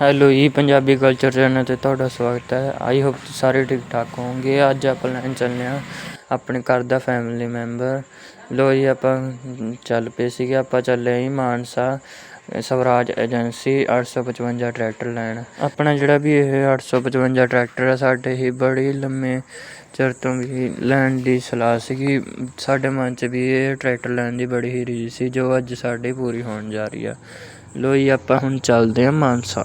Hello ਜੀ Punjabi culture channel ਤੇ ਤੁਹਾਡਾ ਸਵਾਗਤ ਹੈ। ਆਈ ਹੋਪ ਤੁਸੀਂ ਸਾਰੇ ਠੀਕ ਠਾਕ ਹੋਵੋਗੇ। ਅੱਜ ਆਪਾਂ ਲੈਣ ਚੱਲੇ ਹਾਂ ਆਪਣੇ ਘਰ ਦਾ ਫੈਮਿਲੀ ਮੈਂਬਰ ਲੋ ਜੀ, ਆਪਾਂ ਚੱਲ ਪਏ ਸੀਗੇ। ਆਪਾਂ ਚੱਲੇ ਜੀ ਮਾਨਸਾ ਸਵਰਾਜ ਏਜੰਸੀ 855 ਟਰੈਕਟਰ ਲੈਣ। ਆਪਣਾ ਜਿਹੜਾ ਵੀ ਇਹ 855 ਟਰੈਕਟਰ ਹੈ ਸਾਡੇ ਹੀ ਬੜੀ ਲੰਮੇ ਚਿਰ ਤੋਂ ਵੀ ਲੈਣ ਦੀ ਸਲਾਹ ਸੀਗੀ। ਸਾਡੇ ਮਨ 'ਚ ਵੀ ਇਹ ਟਰੈਕਟਰ ਲੈਣ ਦੀ ਬੜੀ ਹੀ ਰੀਝ ਸੀ, ਜੋ ਅੱਜ ਸਾਡੀ ਪੂਰੀ ਹੋਣ ਜਾ ਰਹੀ ਆ। ਲੋ ਜੀ, ਆਪਾਂ ਹੁਣ ਚੱਲਦੇ ਹਾਂ ਮਾਨਸਾ।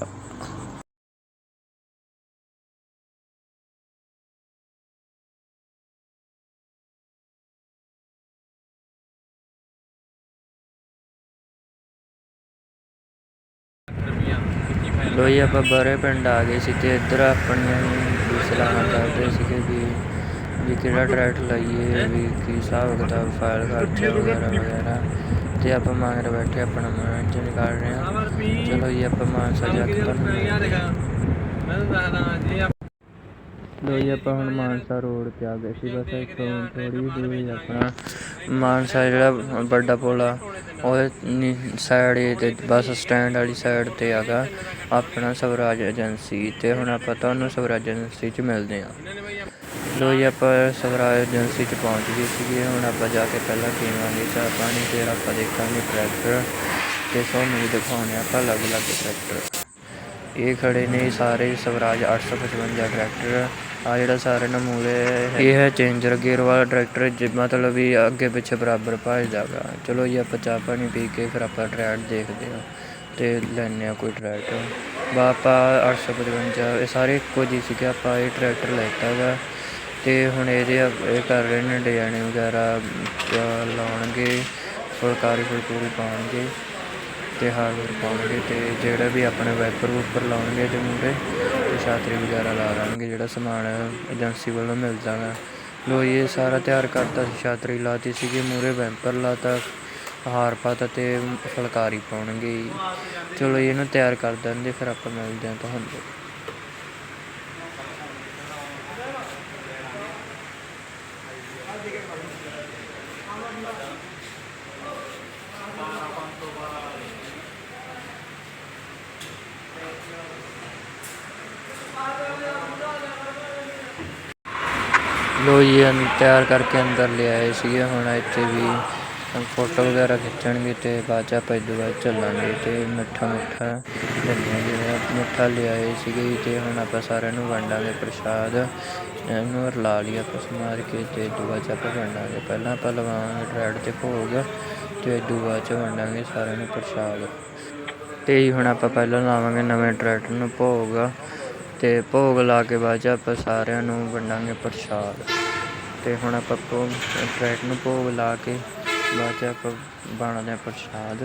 ਲੋ ਜੀ, ਆਪਾਂ ਬਾਰੇ ਪਿੰਡ ਆ ਗਏ ਸੀ ਤੇ ਇੱਧਰ ਆਪਣੀਆਂ ਵੀ ਸਲਾਹਾਂ ਕਰਦੇ ਸੀਗੇ ਵੀ ਵੀ ਕਿਹੜਾ ਟਰੈਕਟਰ ਲਈਏ, ਵੀ ਕੀ ਹਿਸਾਬ ਕਿਤਾਬ ਫਾਈਲ ਖਰਚਾ ਵਗੈਰਾ ਵਗੈਰਾ। ਤੇ ਆਪਾਂ ਮੰਗਰ ਬੈਠੇ, ਆਪਣਾ ਮਨੋਰੰਜਨ ਕਰ ਰਹੇ ਹਾਂ। ਚਲੋ ਜੀ, ਆਪਾਂ ਮਾਨਸਾ ਜਾ ਕੇ ਤੁਹਾਨੂੰ ਲੋ ਜੀ, ਆਪਾਂ ਹੁਣ ਮਾਨਸਾ ਰੋਡ ਤੇ ਆ ਗਏ ਸੀ। ਬਸ ਇੱਥੋਂ ਥੋੜੀ ਦੂਰੀ ਆਪਣਾ ਮਾਨਸਾ ਜਿਹੜਾ ਵੱਡਾ ਪੁਲ ਆ ਉਹ ਸਾਈਡ ਤੇ ਬੱਸ ਸਟੈਂਡ ਵਾਲੀ ਸਾਈਡ ਤੇ ਆਗਾ ਆਪਣਾ ਸਵਰਾਜ ਏਜੰਸੀ ਤੇ ਹੁਣ ਆਪਾਂ ਤੁਹਾਨੂੰ ਸਵਰਾਜ ਏਜੰਸੀ 'ਚ ਮਿਲਦੇ ਹਾਂ। ਲੋ ਜੀ ਆਪਾਂ ਸਵਰਾਜ ਏਜੰਸੀ 'ਚ ਪਹੁੰਚ ਗਏ ਸੀਗੇ, ਹੁਣ ਆਪਾਂ ਜਾ ਕੇ ਪਹਿਲਾਂ ਪੀਵਾਂਗੇ ਚਾਹ ਪਾਣੀ, ਫਿਰ ਆਪਾਂ ਦੇਖਾਂਗੇ ਟਰੈਕਟਰ ਤੇ ਤੁਹਾਨੂੰ ਵੀ ਦਿਖਾਉਣੇ ਆਪਾਂ ਅਲੱਗ-ਅਲੱਗ ਟਰੈਕਟਰ ਇਹ ਖੜੇ ਨੇ ਸਾਰੇ ਸਵਰਾਜ 855 ਟਰੈਕਟਰ ਆ ਜਿਹੜਾ ਸਾਰੇ ਨਮੂਲੇ ਇਹ ਹੈ ਚੇਂਜਰ ਗੇਅਰ ਵਾਲਾ ਟਰੈਕਟਰ ਜਿ ਮਤਲਬ ਵੀ ਅੱਗੇ ਪਿੱਛੇ ਬਰਾਬਰ ਭਜਦਾ ਗਾ। ਚਲੋ ਜੀ, ਆਪਾਂ ਚਾਹ ਪਾਣੀ ਪੀ ਕੇ ਫਿਰ ਆਪਾਂ ਟਰੈਕਟ ਦੇਖਦੇ ਹਾਂ ਤੇ ਲੈਣੇ ਆ ਕੋਈ ਟਰੈਕਟਰ ਬਾ, ਆਪਾਂ 855 ਇਹ ਸਾਰੇ ਇੱਕੋ ਜਿਹੇ ਸੀਗੇ, ਆਪਾਂ ਇਹ ਟਰੈਕਟਰ ਲੈਤਾ ਗਾ। ਤੇ ਹੁਣ ਇਹਦੇ ਇਹ ਕਰ ਰਹੇ ਨੇ ਡਿਜ਼ਾਈਨ ਵਗੈਰਾ ਲਾਉਣਗੇ ਫੁਲਕਾਰੀ ਫੁਲਕੂਰੀ ਪਾਉਣਗੇ। ਤੇ ਹਾਰਡਵੇਅਰ ਪਾਉਣਗੇ ਤੇ ਜਿਹੜਾ ਵੀ ਆਪਣੇ ਵਾਈਪਰ ਵੂਪਰ ਲਾਉਣਗੇ ਇਹਦੇ ਮੂਹਰੇ ਤੇ ਛਾਤਰੀ ਵਗੈਰਾ ਲਾ ਲੈਣਗੇ ਜਿਹੜਾ ਸਮਾਨ ਏਜੰਸੀ ਵੱਲੋਂ ਮਿਲ ਜਾਣਾ। ਲੋ ਇਹ ਸਾਰਾ ਤਿਆਰ ਕਰਤਾ ਸੀ ਛਾਤਰੀ ਲਾਤੀ ਸੀਗੀ ਮੂਹਰੇ ਵੈਂਪਰ ਲਾਤਾ ਹਾਰ ਪਾਤਾ ਤੇ ਫੁਲਕਾਰੀ ਪਾਉਣਗੇ ਚਲੋ ਜੀ, ਇਹਨੂੰ ਤਿਆਰ ਕਰ ਦਿੰਦੇ ਫਿਰ ਆਪਾਂ ਮਿਲਦੇ ਹਾਂ ਤੁਹਾਨੂੰ। ਲੋ ਜੀ ਅਨ ਤਿਆਰ ਕਰਕੇ ਅੰਦਰ ਲਿਆਏ ਸੀਗੇ। ਹੁਣ ਇੱਥੇ ਵੀ ਫੋਟੋ ਵਗੈਰਾ ਖਿੱਚਣਗੇ ਤੇ ਬਾਅਦ 'ਚ ਆਪਾਂ ਇੱਦੋਂ ਬਾਅਦ ਚੱਲਾਂਗੇ ਤੇ ਮਿੱਠਾ ਮਿੱਠਾ ਲੈਂਦੇ ਜਿਹੜਾ ਮਿੱਠਾ ਲਿਆਏ ਸੀਗੇ ਜੀ ਤੇ ਹੁਣ ਆਪਾਂ ਸਾਰਿਆਂ ਨੂੰ ਵੰਡਾਂਗੇ ਪ੍ਰਸ਼ਾਦ। ਇਹਨੂੰ ਰਲਾ ਲਈ ਆਪਾਂ ਮਾਰ ਕੇ ਤੇ ਇੱਦੋਂ ਬਾਅਦ 'ਚ ਆਪਾਂ ਵੰਡਾਂਗੇ ਪਹਿਲਾਂ ਆਪਾਂ ਲਵਾਵਾਂਗੇ ਟਰੈਡ ਤੇ ਭੋਗ ਤੇ ਇੱਦੋਂ ਬਾਅਦ 'ਚ ਵੰਡਾਂਗੇ ਸਾਰਿਆਂ ਨੂੰ ਪ੍ਰਸ਼ਾਦ। ਤੇ ਜੀ ਹੁਣ ਆਪਾਂ ਪਹਿਲਾਂ ਲਾਵਾਂਗੇ ਨਵੇਂ ਟਰੈਕਟਰ ਨੂੰ ਭੋਗ। ਤੇ ਭੋਗ ਲਾ ਕੇ ਬਾਅਦ 'ਚ ਆਪਾਂ ਸਾਰਿਆਂ ਨੂੰ ਵੰਡਾਂਗੇ ਪ੍ਰਸ਼ਾਦ। ਤੇ ਹੁਣ ਆਪਾਂ ਭੋਗ ਟਰੈਕਟਰ ਨੂੰ ਭੋਗ ਲਾ ਕੇ ਬਾਅਦ 'ਚ ਆਪਾਂ ਬਣਾਉਂਦੇ ਹਾਂ ਪ੍ਰਸ਼ਾਦ।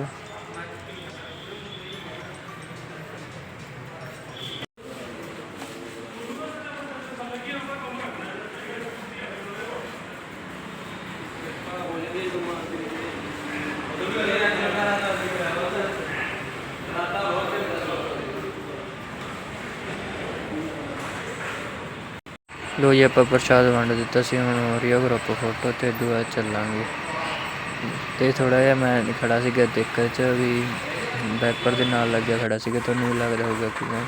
ਲੋ ਜੀ, ਆਪਾਂ ਪ੍ਰਸ਼ਾਦ ਵੰਡ ਦਿੱਤਾ ਸੀ, ਹੁਣ ਹੋ ਰਹੀ ਆ ਗਰੁੱਪ ਫੋਟੋ ਤੇ ਦੁਆ ਚੱਲਾਂਗੇ। ਤੇ ਥੋੜਾ ਜਿਹਾ ਮੈਂ ਖੜਾ ਸੀਗਾ ਦਿੱਕਤ ਚ ਵੀ ਵੈਪਰ ਦੇ ਨਾਲ ਲੱਗਿਆ ਖੜਾ ਸੀਗਾ ਤੁਹਾਨੂੰ ਵੀ ਲੱਗਦਾ ਹੋਊਗਾ ਕਿ ਮੈਂ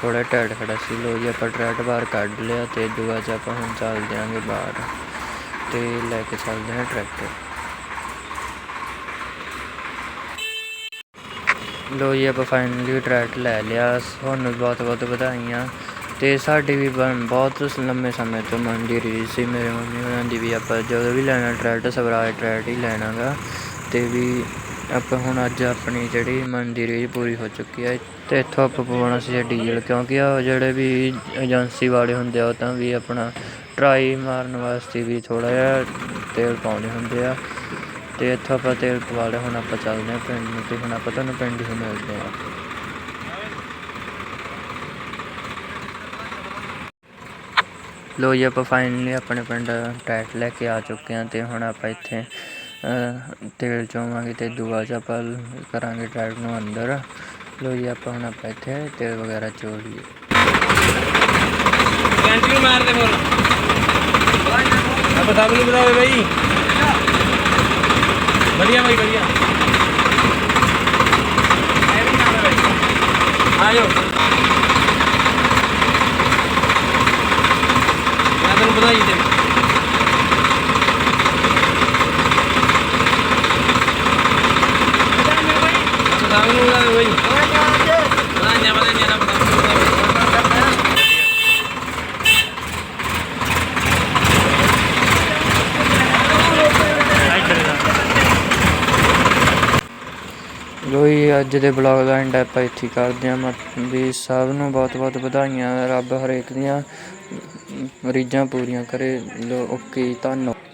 ਥੋੜਾ ਟਾਈਟ ਖੜਾ ਸੀ। ਲੋ ਜੀ, ਆਪਾਂ ਟਰੈਕਟ ਬਾਹਰ ਕੱਢ ਲਿਆ ਤੇ ਦੁਆ ਚ ਆਪਾਂ ਹੁਣ ਚੱਲ ਆਂਗੇ ਬਾਹਰ ਤੇ ਲੈ ਕੇ ਚੱਲਦੇ ਹਾਂ ਟਰੈਕਟਰ ਲੋ ਜੀ, ਆਪਾਂ ਫਾਈਨਲੀ ਟਰੈਕਟ ਲੈ ਲਿਆ ਤੁਹਾਨੂੰ ਬਹੁਤ ਬਹੁਤ ਵਧਾਈਆਂ। ਤੇ ਸਾਡੀ ਵੀ ਬਣ- ਬਹੁਤ ਲੰਮੇ ਸਮੇਂ ਤੋਂ ਮਨ ਦੀ ਰੀਝ ਸੀ ਮੇਰੇ ਮੰਮੀ ਹੋਰਾਂ ਦੀ ਵੀ ਆਪਾਂ ਜਦੋਂ ਵੀ ਲੈਣਾ ਟਰੈਕਟਰ ਸਵਰਾਜ ਟਰੈਕਟ ਹੀ ਲੈਣਾ ਗਾ ਤੇ ਵੀ ਆਪਾਂ ਹੁਣ ਅੱਜ ਆਪਣੀ ਜਿਹੜੀ ਮਨ ਦੀ ਰੀਝ ਪੂਰੀ ਹੋ ਚੁੱਕੀ ਹੈ ਤੇ ਇੱਥੋਂ ਆਪਾਂ ਪਵਾਉਣਾ ਸੀ ਡੀਜ਼ਲ ਕਿਉਂਕਿ ਆ ਜਿਹੜੇ ਵੀ ਏਜੰਸੀ ਵਾਲੇ ਹੁੰਦੇ ਆ ਉਹ ਤਾਂ ਵੀ ਆਪਣਾ ਟਰਾਈ ਮਾਰਨ ਵਾਸਤੇ ਵੀ ਥੋੜਾ ਜਿਹਾ ਤੇਲ ਪਾਉਂਦੇ ਹੁੰਦੇ ਆ ਤੇ ਇੱਥੋਂ ਆਪਾਂ ਤੇਲ ਪਵਾ ਲਿਆ, ਹੁਣ ਆਪਾਂ ਚੱਲਦੇ ਹਾਂ ਪਿੰਡ ਨੂੰ ਤੇ ਹੁਣ ਆਪਾਂ ਤੁਹਾਨੂੰ ਪਿੰਡ ਹੀ ਮਿਲਦੇ ਹਾਂ। ਲੋ ਜੀ, ਆਪਾਂ ਫਾਈਨਲੀ ਆਪਣੇ ਪਿੰਡ ਟਰੈਕਟ ਲੈ ਕੇ ਆ ਚੁੱਕੇ ਹਾਂ ਤੇ ਹੁਣ ਆਪਾਂ ਇੱਥੇ ਤੇਲ ਚੋਵਾਂਗੇ ਤੇ ਦੂਆ ਚ ਆਪਾਂ ਕਰਾਂਗੇ ਟਰੈਕਟ ਨੂੰ ਅੰਦਰ। ਲੋ ਜੀ, ਆਪਾਂ ਹੁਣ ਆਪਾਂ ਇੱਥੇ ਤੇਲ ਵਗੈਰਾ ਚੋ ਲਈਏ। ਕੰਟੀਨਿਊ ਮਾਰ ਦੇ ਬੋਲ ਆਪਾਂ ਸਭ ਨੂੰ ਬਤਾਵੇ ਬਈ। ਵਧੀਆ ਬਈ, ਵਧੀਆ। ਇਹ ਵੀ ਨਾਲ ਹੈ ਬਈ ਆ ਜਾਓ ਮੈਂ ਤੈਨੂੰ ਵਧਾਈ ਦੇ। ਸਦਾਂ ਨੂੰ ਲਾ ਬਈ ਵਧਾਈਆਂ ਵਧਾਈਆਂ ਰੱਬ ਦਾ ਲੋ ਅੱਜ ਦੇ ਬਲੌਗ ਦਾ ਐਂਡ ਆਪਾਂ ਇੱਥੇ ਕਰਦੇ ਹਾਂ। ਮ- ਵੀ ਸਭ ਨੂੰ ਬਹੁਤ ਬਹੁਤ ਵਧਾਈਆਂ, ਰੱਬ ਹਰੇਕ ਦੀਆਂ। ਰੀਝਾਂ ਪੂਰੀਆਂ ਕਰੇ ਲੋ ਓਕੇ ਧੰਨਵਾਦ।